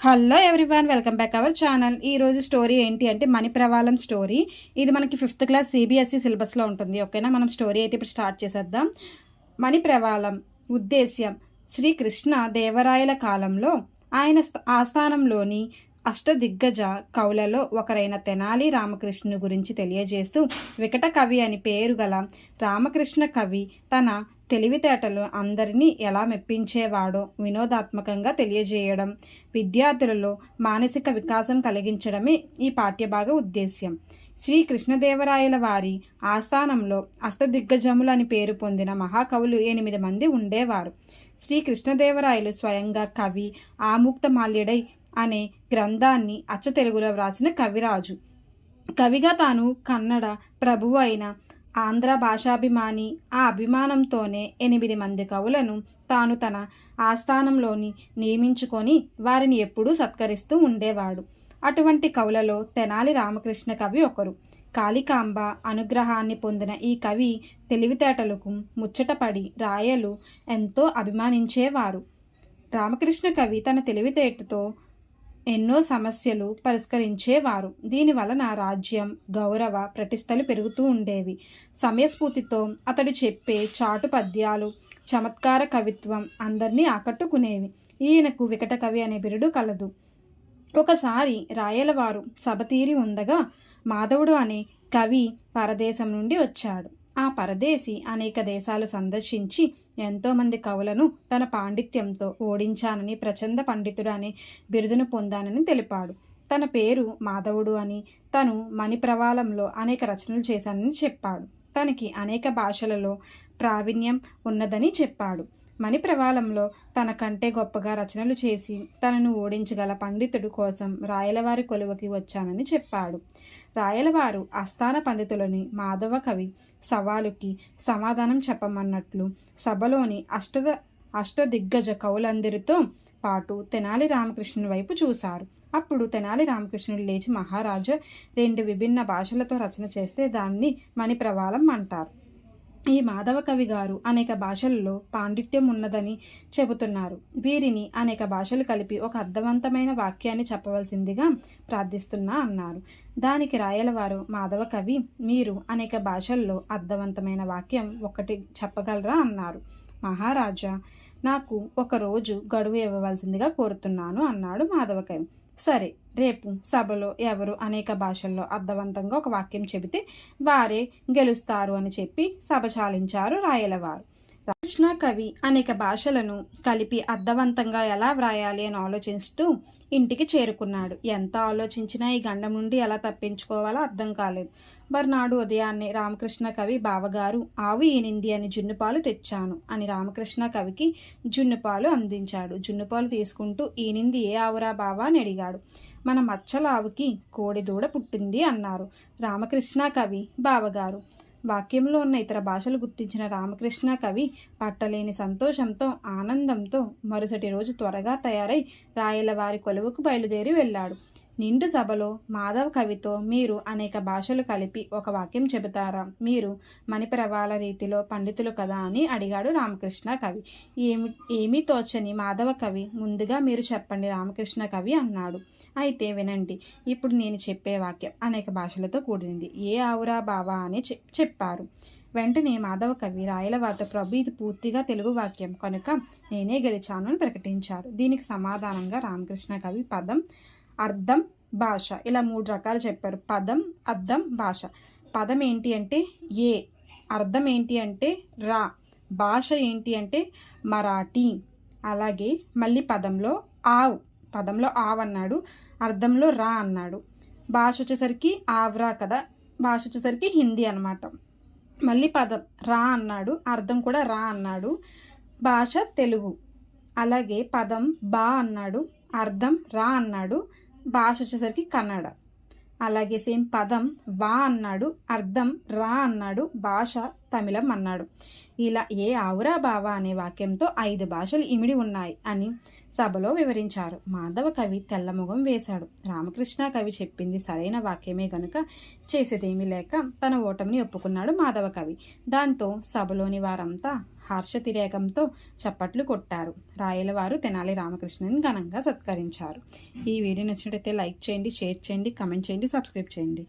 Hello everyone welcome back our channel ఈ రోజు story ఏంటి అంటే మణిప్రవాళం స్టోరీ ఇది మనకి ఫిఫ్త్ క్లాస్ సిబిఎస్ఈ సిలబస్లో ఉంటుంది ఓకేనా మనం స్టోరీ అయితే ఇప్పుడు స్టార్ట్ చేసేద్దాం. మణిప్రవాళం ఉద్దేశ్యం శ్రీకృష్ణ దేవరాయల కాలంలో ఆయన ఆస్థానంలోని అష్టదిగ్గజ కవులలో ఒకరైన తెనాలి రామకృష్ణుని గురించి తెలియజేస్తూ వికట కవి అని పేరు గల రామకృష్ణ కవి తన తెలివితేటలు అందరినీ ఎలా మెప్పించేవాడో వినోదాత్మకంగా తెలియజేయడం విద్యార్థులలో మానసిక వికాసం కలిగించడమే ఈ పాఠ్యభాగ ఉద్దేశ్యం. శ్రీ కృష్ణదేవరాయల వారి ఆస్థానంలో అష్టదిగ్గజములు అని పేరు పొందిన మహాకవులు ఎనిమిది మంది ఉండేవారు. శ్రీ కృష్ణదేవరాయలు స్వయంగా కవి ఆముక్తమాల్యుడై అనే గ్రంథాన్ని అచ్చ తెలుగులో వ్రాసిన కవిరాజు. కవిగా తాను కన్నడ ప్రభువు అయిన ఆంధ్ర భాషాభిమాని. ఆ అభిమానంతోనే ఎనిమిది మంది కవులను తాను తన ఆస్థానంలోని నియమించుకొని వారిని ఎప్పుడూ సత్కరిస్తూ ఉండేవాడు. అటువంటి కవులలో తెనాలి రామకృష్ణ కవి ఒకరు. కాళికాంబ అనుగ్రహాన్ని పొందిన ఈ కవి తెలివితేటలకు ముచ్చటపడి రాయలు ఎంతో అభిమానించేవారు. రామకృష్ణ కవి తన తెలివితేటతో ఎన్నో సమస్యలు పరిష్కరించేవారు. దీని వలన రాజ్యం గౌరవ ప్రతిష్టలు పెరుగుతూ ఉండేవి. సమయస్ఫూర్తితో అతడు చెప్పే చాటు పద్యాలు చమత్కార కవిత్వం అందరినీ ఆకట్టుకునేవి. ఈయనకు వికట కవి అనే బిరుడు కలదు. ఒకసారి రాయలవారు సభ తీరి ఉండగా మాధవుడు అనే కవి పరదేశం నుండి వచ్చాడు. ఆ పరదేశి అనేక దేశాలు సందర్శించి ఎంతోమంది కవులను తన పాండిత్యంతో ఓడించానని ప్రచండ పండితుడు అనే బిరుదును పొందానని తెలిపాడు. తన పేరు మాధవుడు అని తను మణిప్రవాళంలో అనేక రచనలు చేశానని చెప్పాడు. తనకి అనేక భాషలలో ప్రావీణ్యం ఉన్నదని చెప్పాడు. మణిప్రవాళంలో తన కంటే గొప్పగా రచనలు చేసి తనను ఓడించగల పండితుడు కోసం రాయలవారి కొలువకి వచ్చానని చెప్పాడు. రాయలవారు ఆస్థాన పండితులని మాధవ కవి సవాలుకి సమాధానం చెప్పమన్నట్లు సభలోని అష్టద అష్టదిగ్గజ కవులందరితో పాటు తెనాలి రామకృష్ణుని వైపు చూశారు. అప్పుడు తెనాలి రామకృష్ణుడు లేచి మహారాజా రెండు విభిన్న భాషలతో రచన చేస్తే దాన్ని మణిప్రవాళం అంటారు. ఈ మాధవ కవి గారు అనేక భాషల్లో పాండిత్యం ఉన్నదని చెబుతున్నారు. వీరిని అనేక భాషలు కలిపి ఒక అర్థవంతమైన వాక్యాన్ని చెప్పవలసిందిగా ప్రార్థిస్తున్నా అన్నారు. దానికి రాయలవారు మాధవ కవి మీరు అనేక భాషల్లో అర్థవంతమైన వాక్యం ఒకటి చెప్పగలరా? అన్నారు. మహారాజా నాకు ఒక రోజు గడువు ఇవ్వవలసిందిగా కోరుతున్నాను అన్నాడు మాధవ కవి. సరే రేపు సభలో ఎవరు అనేక భాషల్లో అర్థవంతంగా ఒక వాక్యం చెబితే వారే గెలుస్తారు అని చెప్పి సభ చాలించారు రాయలవారు. కృష్ణ కవి అనేక భాషలను కలిపి అర్థవంతంగా ఎలా వ్రాయాలి అని ఆలోచిస్తూ ఇంటికి చేరుకున్నాడు. ఎంత ఆలోచించినా ఈ గండం నుండి ఎలా తప్పించుకోవాలో అర్థం కాలేదు. మర్నాడు ఉదయాన్నే రామకృష్ణ కవి బావగారు ఆవు ఈనింది అని జున్నుపాలు తెచ్చాను అని రామకృష్ణ కవికి జున్నుపాలు అందించాడు. జున్నుపాలు తీసుకుంటూ ఈనింది ఏ ఆవురా బావా అని అడిగాడు. మన మచ్చల ఆవుకి కోడిదూడ పుట్టింది అన్నారు రామకృష్ణ కవి బావగారు. వాక్యంలో ఉన్న ఇతర భాషలు గుర్తించిన రామకృష్ణ కవి పట్టలేని సంతోషంతో ఆనందంతో మరుసటి రోజు త్వరగా తయారై రాయలవారి కొలువుకు బయలుదేరి వెళ్ళాడు. నిండు సభలో మాధవ్ కవితో మీరు అనేక భాషలు కలిపి ఒక వాక్యం చెబుతారా? మీరు మణిప్రవాల రీతిలో పండితులు కదా అని అడిగాడు రామకృష్ణ కవి. ఏమి ఏమీ తోచని మాధవ కవి ముందుగా మీరు చెప్పండి రామకృష్ణ కవి అన్నాడు. అయితే వినండి ఇప్పుడు నేను చెప్పే వాక్యం అనేక భాషలతో కూడినది. ఏ ఆవురా బావా అని చెప్పారు. వెంటనే మాధవ కవి రాయలవారితో ప్రభు ఇది పూర్తిగా తెలుగు వాక్యం. కనుక నేనే గెలిచాను అని ప్రకటించారు. దీనికి సమాధానంగా రామకృష్ణ కవి పదం అర్థం భాష. ఇలా మూడు రకాలు చెప్పారు. పదం అర్థం భాష. పదం ఏంటి అంటే ఏ. అర్థం ఏంటి అంటే రా. భాష ఏంటి అంటే మరాఠీ. అలాగే మళ్ళీ పదంలో ఆవ్. పదంలో ఆవ్ అన్నాడు. అర్థంలో రా అన్నాడు. భాష వచ్చేసరికి ఆవ్రా కదా. భాష వచ్చేసరికి హిందీ అన్నమాట. మళ్ళీ పదం రా అన్నాడు. అర్థం కూడా రా అన్నాడు. భాష తెలుగు. అలాగే పదం బా అన్నాడు. అర్థం రా అన్నాడు. భాష వచ్చేసరికి కన్నడ. అలాగే సేమ్ పదం వా అన్నాడు అర్థం రా అన్నాడు భాష తమిళం అన్నాడు. ఇలా ఏ ఆవురా బావా అనే వాక్యంతో ఐదు భాషలు ఇమిడి ఉన్నాయి అని సభలో వివరించారు. మాధవ కవి తెల్లముఖం వేశాడు. రామకృష్ణ కవి చెప్పింది సరైన వాక్యమే గనుక చేసేదేమీ లేక తన ఓటమిని ఒప్పుకున్నాడు మాధవ కవి. దాంతో సభలోని వారంతా హర్షతిరేకంతో చప్పట్లు కొట్టారు. రాయల వారు తెనాలి రామకృష్ణని ఘనంగా సత్కరించారు. ఈ వీడియో నచ్చినట్లయితే లైక్ చేయండి షేర్ చేయండి కమెంట్ చేయండి సబ్స్క్రైబ్ చేయండి.